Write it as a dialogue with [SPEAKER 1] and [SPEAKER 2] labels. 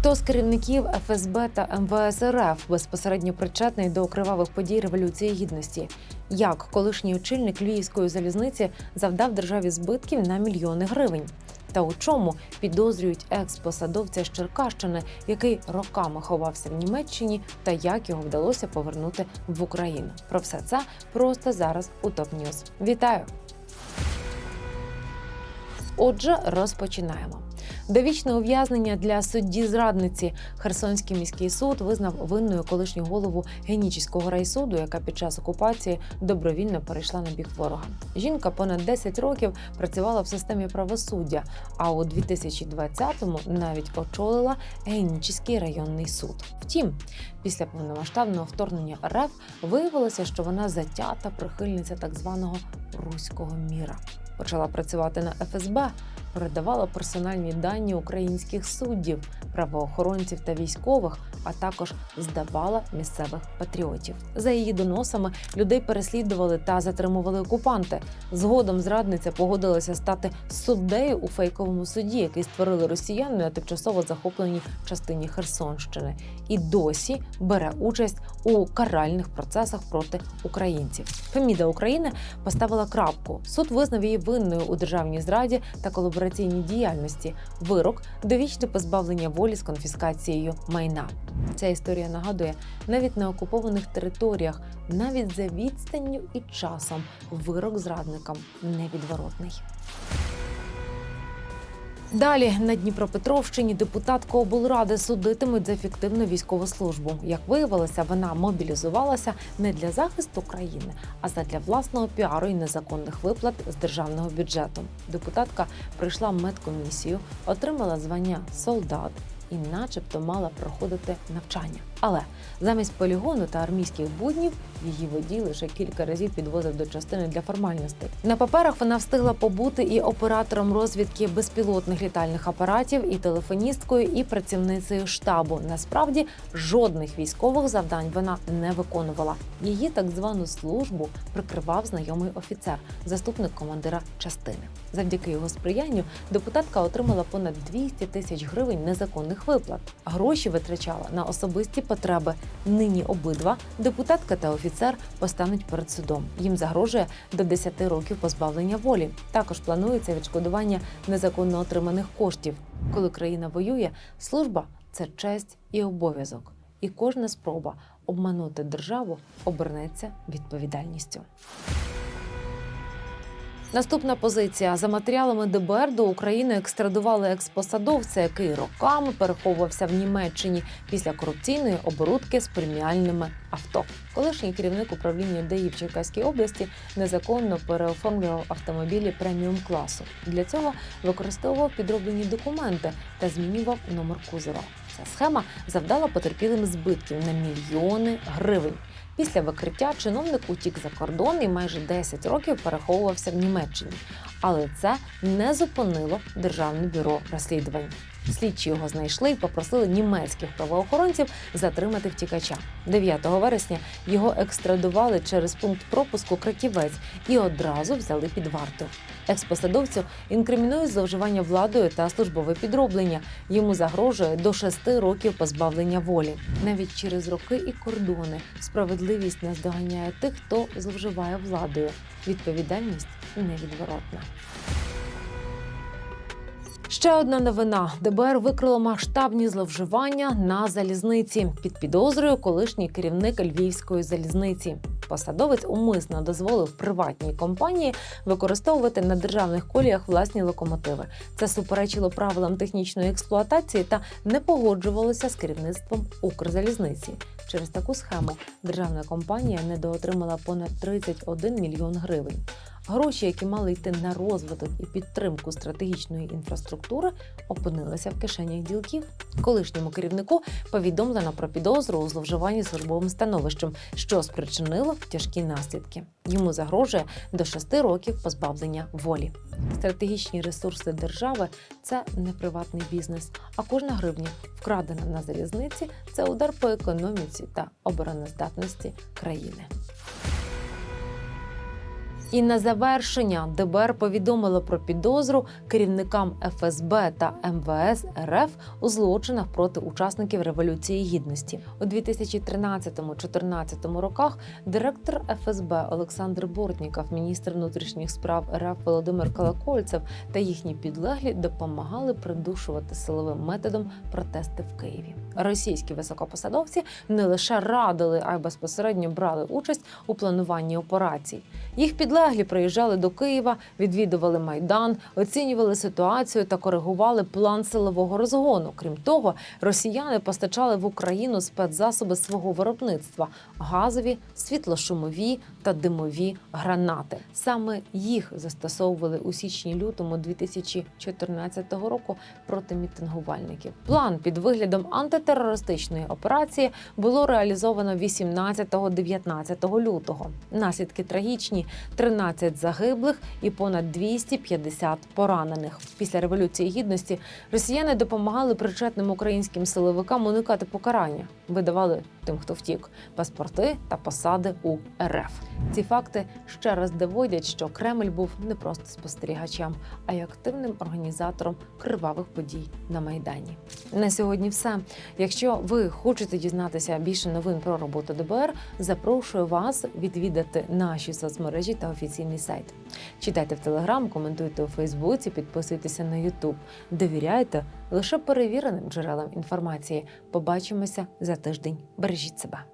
[SPEAKER 1] Хто з керівників ФСБ та МВС РФ безпосередньо причетний до кривавих подій Революції Гідності? Як колишній очільник Львівської залізниці завдав державі збитків на мільйони гривень? Та у чому підозрюють екс-посадовця з Черкащини, який роками ховався в Німеччині, та як його вдалося повернути в Україну? Про все це просто зараз у ТОП Ньюз. Вітаю! Отже, розпочинаємо. Довічне ув'язнення для судді зрадниці Херсонський міський суд визнав винною колишню голову Генічеського райсуду, яка під час окупації добровільно перейшла на бік ворога. Жінка понад 10 років працювала в системі правосуддя, а у 2020-му навіть очолила Генічеський районний суд. Втім, після повномасштабного вторгнення РФ виявилося, що вона затята прихильниця так званого руського міра. Почала працювати на ФСБ, передавала персональні дані українських суддів, правоохоронців та військових, а також здавала місцевих патріотів. За її доносами людей переслідували та затримували окупанти. Згодом зрадниця погодилася стати суддею у фейковому суді, який створили росіяни на тимчасово захопленій частині Херсонщини, і досі бере участь у каральних процесах проти українців. Феміда України поставила крапку. Суд визнав її винною у державній зраді та колабораційній діяльності. Вирок довічне позбавлення волі з конфіскацією майна. Ця історія нагадує, навіть на окупованих територіях, навіть за відстанню і часом, вирок зрадникам невідворотний. Далі на Дніпропетровщині депутатку облради судитимуть за фіктивну військову службу. Як виявилося, вона мобілізувалася не для захисту країни, а задля власного піару і незаконних виплат з державного бюджету. Депутатка пройшла медкомісію, отримала звання солдат і, начебто, мала проходити навчання. Але замість полігону та армійських буднів її водій лише кілька разів підвозив до частини для формальностей. На паперах вона встигла побути і оператором розвідки безпілотних літальних апаратів, і телефоністкою, і працівницею штабу. Насправді жодних військових завдань вона не виконувала. Її так звану службу прикривав знайомий офіцер, заступник командира частини. Завдяки його сприянню депутатка отримала понад 200 тисяч гривень незаконних виплат. Гроші витрачала на особисті потреби. Нині обидва депутатка та офіцер постануть перед судом. Їм загрожує до 10 років позбавлення волі. Також планується відшкодування незаконно отриманих коштів. Коли країна воює, служба це честь і обов'язок. І кожна спроба обманути державу обернеться відповідальністю. Наступна позиція за матеріалами ДБР до України екстрадували експосадовця, який роками переховувався в Німеччині після корупційної оборудки з преміальними авто. Колишній керівник управління ДАІ в Черкаській області незаконно переоформлював автомобілі преміум класу. Для цього використовував підроблені документи та змінював номер кузова. Ця схема завдала потерпілим збитків на мільйони гривень. Після викриття чиновник утік за кордон і майже 10 років переховувався в Німеччині. Але це не зупинило Державне бюро розслідувань. Слідчі його знайшли і попросили німецьких правоохоронців затримати втікача. 9 вересня його екстрадували через пункт пропуску Краківець і одразу взяли під варту. Експосадовцю інкримінують зловживання владою та службове підроблення. Йому загрожує до 6 років позбавлення волі. Навіть через роки і кордони справедливість наздоганяє тих, хто зловживає владою. Відповідальність невідворотна. Ще одна новина: ДБР викрило масштабні зловживання на залізниці під підозрою колишній керівник Львівської залізниці. Посадовець умисно дозволив приватній компанії використовувати на державних коліях власні локомотиви. Це суперечило правилам технічної експлуатації та не погоджувалося з керівництвом Укрзалізниці. Через таку схему державна компанія недоотримала понад 31 мільйон гривень. Гроші, які мали йти на розвиток і підтримку стратегічної інфраструктури, опинилися в кишенях ділків. Колишньому керівнику повідомлено про підозру у зловживанні службовим становищем, що спричинило тяжкі наслідки. Йому загрожує до 6 років позбавлення волі. Стратегічні ресурси держави це не приватний бізнес, а кожна гривня, вкрадена на залізниці, це удар по економіці та обороноздатності країни. І на завершення ДБР повідомило про підозру керівникам ФСБ та МВС РФ у злочинах проти учасників революції гідності у 2013-2014 роках. Директор ФСБ Олександр Бортніков, міністр внутрішніх справ РФ Володимир Колокольцев та їхні підлеглі допомагали придушувати силовим методом протести в Києві. Російські високопосадовці не лише радили, а й безпосередньо брали участь у плануванні операцій. Їх підлеглі приїжджали до Києва, відвідували майдан, оцінювали ситуацію та коригували план силового розгону. Крім того, росіяни постачали в Україну спецзасоби свого виробництва газові, світлошумові та димові гранати. Саме їх застосовували у січні-лютому 2014 року проти мітингувальників. План під виглядом антитерористичної операції було реалізовано 18-19 лютого. Наслідки трагічні: 13 загиблих і понад 250 поранених. Після революції гідності росіяни допомагали причетним українським силовикам уникати покарання, видавали тим, хто втік, паспорти та посади у РФ. Ці факти ще раз доводять, що Кремль був не просто спостерігачем, а й активним організатором кривавих подій на майдані. На сьогодні все. Якщо ви хочете дізнатися більше новин про роботу ДБР, запрошую вас відвідати наші соцмережі та офіційний сайт. Читайте в Телеграм, коментуйте у Фейсбуці, підписуйтеся на Ютуб. Довіряйте лише перевіреним джерелам інформації. Побачимося за тиждень. Бережіть себе.